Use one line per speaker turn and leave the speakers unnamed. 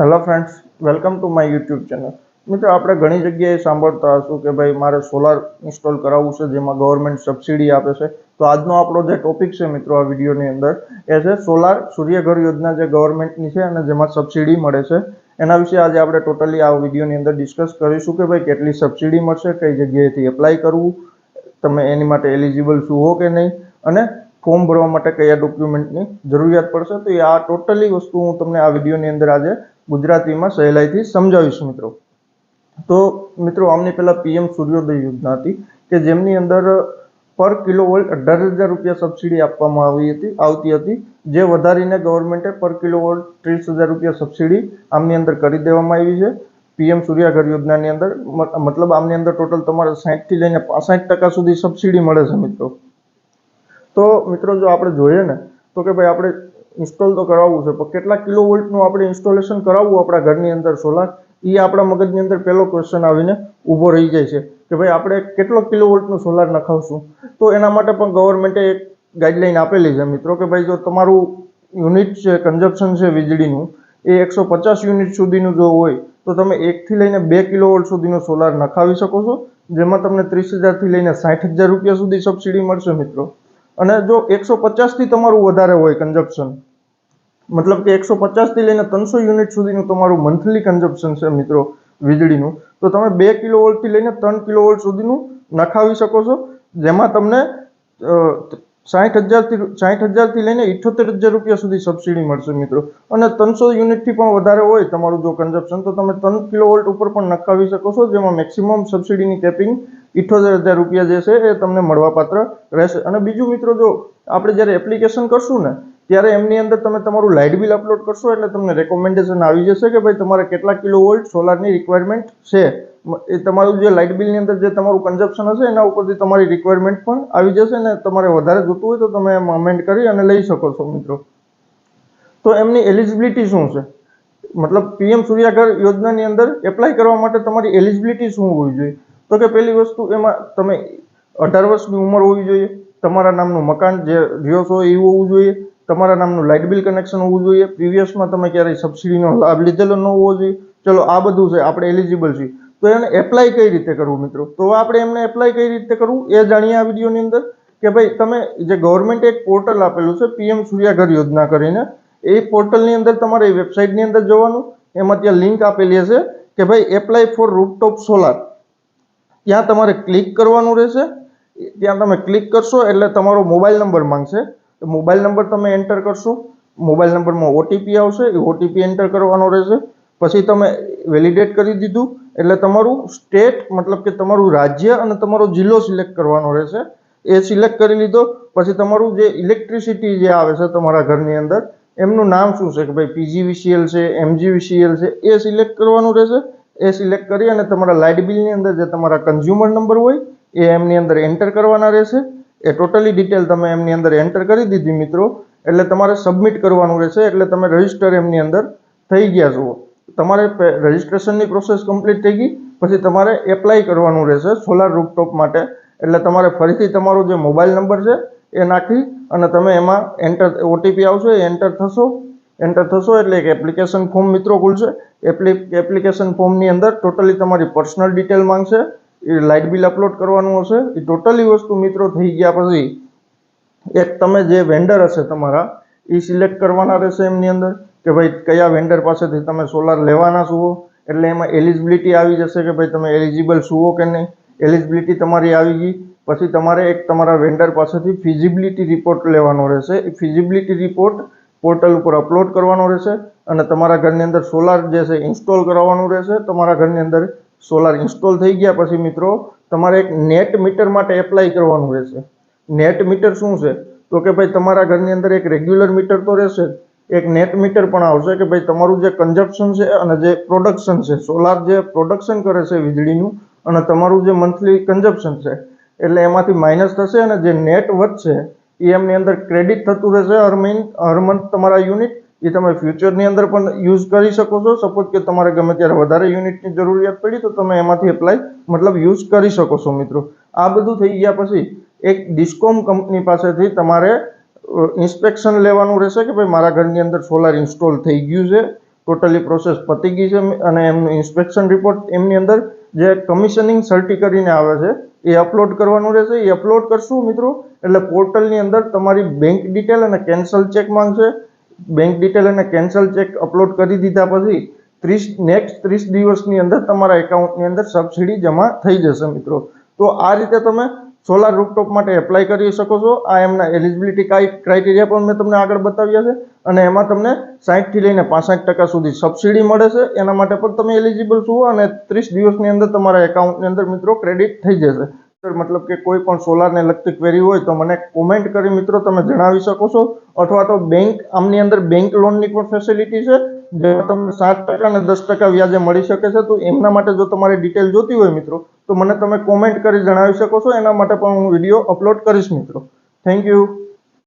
Hello friends welcome to my YouTube channel મિત્રો, આપણે ઘણી જગ્યાએ સાંભળતા હશું કે ભાઈ મારે સોલાર ઇન્સ્ટોલ કરાવવું છે, જેમાં ગવર્મેન્ટ સબસિડી આપે છે. તો આજનો આપણો જે ટોપિક છે મિત્રો, આ વિડીયોની અંદર, એ છે સોલાર સૂર્યઘર યોજના જે ગવર્મેન્ટની છે અને જેમાં સબસિડી મળે છે. એના વિશે આજે આપણે ટોટલી આ વિડીયોની અંદર ડિસ્કસ કરીશું કે ભાઈ કેટલી સબસિડી મળશે, કઈ જગ્યાએથી એપ્લાય કરવું, તમે એની માટે એલિજિબલ શું હો કે નહીં. અને ફોર્મ ભરવા માટે કયા ડોક્યુમેન્ટની જરૂરિયાત પડશે, તો આ ટોટલી વસ્તુ હું તમને આ વિડીયોની અંદર આજે ગુજરાતીમાં સહેલાઈથી સમજાવીશ મિત્રો. તો મિત્રો, આમની પહેલાં પીએમ સૂર્યોદય યોજના હતી કે જેમની અંદર પર કિલો વોલ્ટ અઢાર હજાર રૂપિયા સબસિડી આપવામાં આવી હતી, આવતી હતી, જે વધારીને ગવર્મેન્ટે પર કિલો વોલ્ટ ત્રીસ હજાર રૂપિયા સબસિડી આમની અંદર કરી દેવામાં આવી છે. પીએમ સૂર્યાઘર યોજનાની અંદર મતલબ આમની અંદર ટોટલ તમારે સાહીઠથી લઈને પાસઠ ટકા સુધી સબસિડી મળે છે મિત્રો. તો મિત્રો જો આપણે જોઈએ ને, તો કે ભાઈ આપણે ઇન્સ્ટોલ તો કરાવવું છે, પણ કેટલા કિલો વોલ્ટનું આપણે ઇન્સ્ટોલેશન કરાવવું આપણા ઘરની અંદર સોલાર એ આપણા મગજની અંદર પહેલો ક્વેશ્ચન આવીને ઊભો રહી જાય છે કે ભાઈ આપણે કેટલો કિલો વોલ્ટનું સોલાર નખાવશું? તો એના માટે પણ ગવર્મેન્ટે એક ગાઈડલાઈન આપેલી છે મિત્રો કે ભાઈ જો તમારું યુનિટ છે કન્ઝપ્શન છે વીજળીનું, એ એકસો પચાસ યુનિટ સુધીનું જો હોય, તો તમે એકથી લઈને બે કિલો વોલ્ટ સુધીનો સોલાર નખાવી શકો છો, જેમાં તમને ત્રીસ હજારથી લઈને સાઠ હજાર રૂપિયા સુધી સબસિડી મળશે મિત્રો. અને જો એકસો પચાસથી તમારું વધારે હોય કન્ઝપ્શન મતલબ કે એકસો પચાસથી લઈને ત્રણસો યુનિટ સુધીનું તમારું મંથલી કન્ઝપ્શન છે મિત્રો વીજળીનું, તો તમે બે કિલો વોલ્ટથી લઈને ત્રણ કિલો વોલ્ટ સુધીનું નખાવી શકો છો, જેમાં તમને સાઠ હજારથી સાઠ હજારથી લઈને ઇઠ્ઠોતેર હજાર રૂપિયા સુધી સબસિડી મળશે મિત્રો. અને ત્રણસો યુનિટથી પણ વધારે હોય તમારું જો કન્ઝપ્શન તો તમે ત્રણ કિલો વોલ્ટ ઉપર પણ નખાવી શકો છો, જેમાં મેક્સિમમ સબસિડીની કેપિંગ ઇઠ્ઠોતેર હજાર રૂપિયા જે છે એ તમને મળવાપાત્ર રહેશે. અને બીજું મિત્રો જો આપણે જ્યારે એપ્લિકેશન કરશું ને, ત્યારે એમની અંદર તમે તમારું લાઇટ બિલ અપલોડ કરશો એટલે તમને રેકોમેન્ડેશન આવી જશે કે ભાઈ તમારે કેટલા કિલો વોલ્ટ સોલારની રિક્વાયરમેન્ટ છે. એ તમારું જે લાઇટ બિલની અંદર જે તમારું કન્ઝપ્શન હશે, એના ઉપરથી તમારી રિક્વાયરમેન્ટ પણ આવી જશે ને તમારે વધારે જોતું હોય તો તમે અમેન્ડ કરી અને લઈ શકો છો મિત્રો. તો એમની એલિજિબિલિટી શું છે? મતલબ પીએમ સૂર્યાઘર યોજનાની અંદર એપ્લાય કરવા માટે તમારી એલિજિબિલિટી શું હોવી જોઈએ? તો કે પહેલી વસ્તુ એમાં તમે અઢાર વર્ષની ઉંમર હોવી જોઈએ, તમારા નામનું મકાન જે રહ્યો છો એવું હોવું જોઈએ, તમારા નામનું લાઇટ બિલ કનેક્શન હોવું જોઈએ, પ્રીવિયસમાં તમે ક્યારેય સબસિડીનો લાભ લીધેલો ન હોવો જોઈએ. ચલો, આ બધું છે, આપણે એલિજિબલ છીએ. તો એને એપ્લાય કઈ રીતે કરવું મિત્રો? તો આપણે એમને એપ્લાય કઈ રીતે કરવું એ જાણીએ આ વિડીયોની અંદર કે ભાઈ તમે જે ગવર્મેન્ટે એક પોર્ટલ આપેલું છે, પીએમ સૂર્યાઘર યોજના કરીને, એ પોર્ટલની અંદર તમારે એ વેબસાઇટની અંદર જવાનું. એમાં ત્યાં લિંક આપેલી હશે કે ભાઈ એપ્લાય ફોર રૂપટોપ સોલાર ત્યાં તમારે ક્લિક કરવાનું રહેશે. ત્યાં તમે ક્લિક કરશો એટલે તમારો મોબાઈલ નંબર માંગશે. મોબાઈલ નંબર તમે એન્ટર કરશો. મોબાઈલ નંબરમાં ઓટીપી આવશે. એ ઓટીપી એન્ટર કરવાનો રહેશે. પછી તમે વેલિડેટ કરી દીધું. એટલે તમારું સ્ટેટ મતલબ કે તમારું રાજ્ય અને તમારો જિલ્લો સિલેક્ટ કરવાનો રહેશે. એ સિલેક્ટ કરી લીધો. પછી તમારું જે ઇલેક્ટ્રિસિટી જે આવે છે તમારા ઘરની અંદર, એમનું નામ શું છે કે ભાઈ પીજીવીસીએલ છે એમજીવીસીએલ છે, એ સિલેક્ટ કરવાનું રહેશે. એ સિલેક્ટ કરી અને તમારા લાઇટ બિલની અંદર જે તમારા કન્ઝ્યુમર નંબર હોય, એ એમની અંદર એન્ટર કરવાના રહેશે. એ ટોટલી ડિટેલ તમે એમની અંદર એન્ટર કરી દીધી મિત્રો. એટલે તમારે સબમિટ કરવાનું રહેશે. એટલે તમે રજિસ્ટર એમની અંદર થઈ ગયા જુઓ તમારે રજિસ્ટ્રેશનની પ્રોસેસ કમ્પ્લીટ થઈ ગઈ. પછી તમારે એપ્લાય કરવાનું રહેશે સોલાર રૂપટોપ માટે. એટલે તમારે ફરીથી તમારો જે મોબાઈલ નંબર છે, એ નાખી અને તમે એમાં એન્ટર ઓટીપી આવશે, એ એન્ટર થશો. એન્ટર થશો એટલે એક એપ્લિકેશન ફોર્મ મિત્રો ખુલશે. એપ્લિ એપ્લિકેશન ફોર્મની અંદર ટોટલી તમારી પર્સનલ ડિટેલ માંગશે. એ લાઇટ બિલ અપલોડ કરવાનું હશે. એ ટોટલી વસ્તુ મિત્રો થઈ ગયા પછી એક તમે જે વેન્ડર હશે તમારા, એ સિલેક્ટ કરવાના રહેશે એમની અંદર કે ભાઈ કયા વેન્ડર પાસેથી તમે સોલાર લેવાના છો. એટલે એમાં એલિજિબિલિટી આવી જશે કે ભાઈ તમે એલિજિબલ છો કે નહીં. એલિજિબિલિટી તમારી આવી ગઈ. પછી તમારે એક તમારા વેન્ડર પાસેથી ફિઝિબિલિટી રિપોર્ટ લેવાનો રહેશે. એ ફિઝિબિલિટી રિપોર્ટ પોર્ટલ ઉપર અપલોડ કરવાનો રહેશે અને તમારા ઘરની અંદર સોલાર જે છે ઇન્સ્ટોલ કરાવવાનું રહેશે. તમારા ઘરની અંદર સોલાર ઇન્સ્ટોલ થઈ ગયા પછી મિત્રો, તમારે એક નેટ મીટર માટે એપ્લાય કરવાનું રહેશે. નેટ મીટર શું છે? તો કે ભાઈ તમારા ઘરની અંદર એક રેગ્યુલર મીટર તો રહેશે એક નેટ મીટર પણ આવશે કે ભાઈ તમારું જે કન્ઝપ્શન છે અને જે પ્રોડક્શન છે, સોલાર જે પ્રોડક્શન કરે છે વીજળીનું અને તમારું જે મંથલી કન્ઝપ્શન છે, એટલે એમાંથી માઇનસ થશે અને જે નેટ વધશે એ એમની અંદર ક્રેડિટ થતું રહેશે, હર મહિન, હર મંથ તમારા યુનિટ એ તમે ફ્યુચરની અંદર પણ યુઝ કરી શકો છો. સપોઝ કે તમારે ગમે ત્યારે વધારે યુનિટની જરૂરિયાત પડી, તો તમે એમાંથી એપ્લાય મતલબ યુઝ કરી શકો છો મિત્રો. આ બધું થઈ ગયા પછી, એક ડિસ્કોમ કંપની પાસેથી તમારે ઇન્સ્પેક્શન લેવાનું રહેશે કે ભાઈ મારા ઘરની અંદર સોલાર ઇન્સ્ટોલ થઈ ગયું છે ટોટલી પ્રોસેસ પતી ગઈ છે, અને એમનું ઇન્સ્પેક્શન રિપોર્ટ એમની અંદર જે કમિશનિંગ સર્ટી કરીને આવે છે, એ અપલોડ કરવાનું રહેશે. એ અપલોડ કરશું મિત્રો, એટલે પોર્ટલની અંદર તમારી બેંક ડિટેલ અને કેન્સલ ચેક માંગશે. બેંક ડિટેલ અને કેન્સલ ચેક અપલોડ કરી દીધા પછી ત્રીસ નેક્સ્ટ ત્રીસ દિવસની અંદર તમારા એકાઉન્ટની અંદર સબસિડી જમા થઈ જશે મિત્રો. તો આ રીતે તમે સોલાર રૂપટોપ માટે એપ્લાય કરી શકો છો. આ એમના એલિજિબિલિટી ક્રાઇટેરિયા પણ મેં તમને આગળ બતાવ્યા છે. અને એમાં તમને સાહીઠથી લઈને પાસઠ ટકા સુધી સબસિડી મળે છે. એના માટે પણ તમે એલિજિબલ છો અને ત્રીસ દિવસની અંદર તમારા એકાઉન્ટની અંદર મિત્રો ક્રેડિટ થઈ જશે. સર મતલબ કે કોઈ પણ સોલારને લગતી ક્વેરી હોય તો મને કોમેન્ટ કરી મિત્રો તમે જણાવી શકો છો. અથવા તો બેંક આમની અંદર બેંક લોનની પણ ફેસિલિટી છે. જેમાં તમને સાત ટકા અને દસ ટકા વ્યાજે મળી શકે છે, તો એમના માટે જો તમારે ડિટેલ જોતી હોય મિત્રો, તો મને તમે કોમેન્ટ કરી જણાવી શકો છો. એના માટે પણ હું વીડિયો અપલોડ કરીશ મિત્રો. Thank you